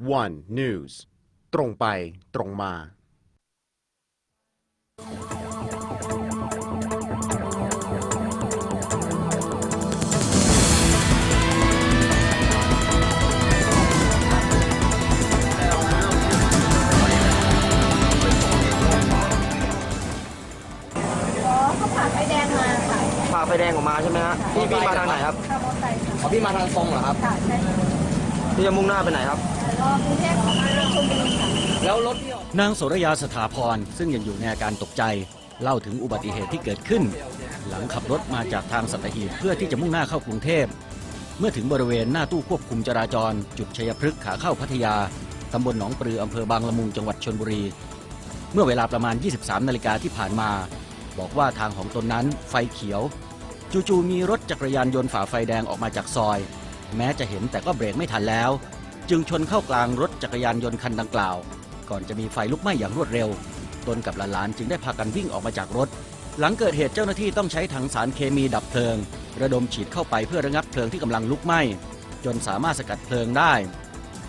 One News ตรงไปตรงมา อ๋อเขาผ่านไฟแดงมาค่ะฝ่าไฟแดงออกมาใช่ไหมฮะพี่พี่มาทางไหนครับ ขับรถไฟค่ะอ๋อพี่มาทางตรงเหรอครับ ค่ะใช่ค่ะพี่จะมุ่งหน้าไปไหนครับรอ กรุงเทพออกมาชลบุรีค่ะแล้วรถที่นางโสรยาสถาพรซึ่งยังอยู่ในอาการตกใจ เล่าถึงอุบัติเหตุที่เกิดขึ้น หลังขับรถมาจากทางสัตหีบเพื่อที่จะมุ่งหน้าเข้ากรุงเทพ เมื่อถึงบริเวณหน้าตู้ควบคุมจราจร จุดชัยพฤกษ์ขาเข้าพัทยาตำบลหนองปลืออำเภอบางละมุงจังหวัดชนบุรี เมื่อเวลาประมาณ 23 นาฬิกาที่ผ่านมา บอกว่าทางของตนนั้นไฟเขียว จู่ๆมีรถจักรยานยนต์ฝ่าไฟแดงออกมาจากซอย แม้จะเห็นแต่ก็เบรกไม่ทันแล้ว จึงชนเข้ากลางรถจักรยานยนต์คันดังกล่าว ก่อนจะมีไฟลุกไหม้อย่างรวดเร็ว ตนกับหลานๆจึงได้พากันวิ่งออกมาจากรถ หลังเกิดเหตุเจ้าหน้าที่ต้องใช้ถังสารเคมีดับเพลิง ระดมฉีดเข้าไปเพื่อระงับเพลิงที่กำลังลุกไหม้จนสามารถสกัดเพลิงได้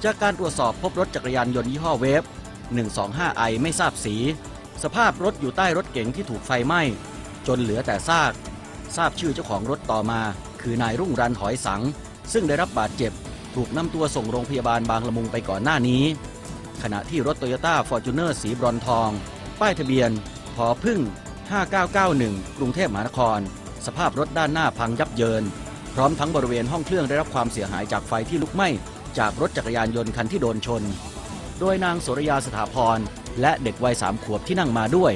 จากการตรวจสอบพบรถจักรยานยนต์ยี่ห้อเวฟ 125i ไม่ทราบสี สภาพรถอยู่ใต้รถเก๋งที่ถูกไฟไหม้ จนเหลือแต่ซาก ทราบชื่อเจ้าของรถต่อมา คือนายรุ่งรันหอยสัง ซึ่งได้รับบาดเจ็บ ถูกนำตัวส่งโรงพยาบาลบางละมุงไปก่อนหน้านี้ ขณะที่รถโตโยต้าฟอร์จูเนอร์สีบรอนทอง ป้ายทะเบียนพอพึ่ง 5991 กรุงเทพมหานคร สภาพรถด้านหน้าพังยับเยิน พร้อมทั้งบริเวณห้องเครื่องได้รับความเสียหายจากไฟที่ลุกไหม้จากรถจักรยานยนต์คันที่โดนชน โดยนางโสรยาสถาพร และเด็กวัยสามขวบที่นั่งมาด้วย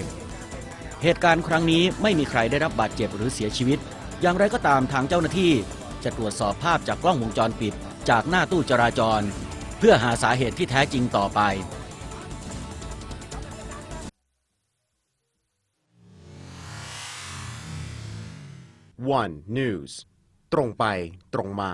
เหตุการณ์ครั้งนี้ไม่มีใครได้รับบาดเจ็บหรือเสียชีวิต อย่างไรก็ตามทางเจ้าหน้าที่ จะตรวจสอบภาพจากกล้องวงจรปิด จากหน้าตู้จราจร เพื่อหาสาเหตุที่แท้จริงต่อไป One News ตรงไปตรงมา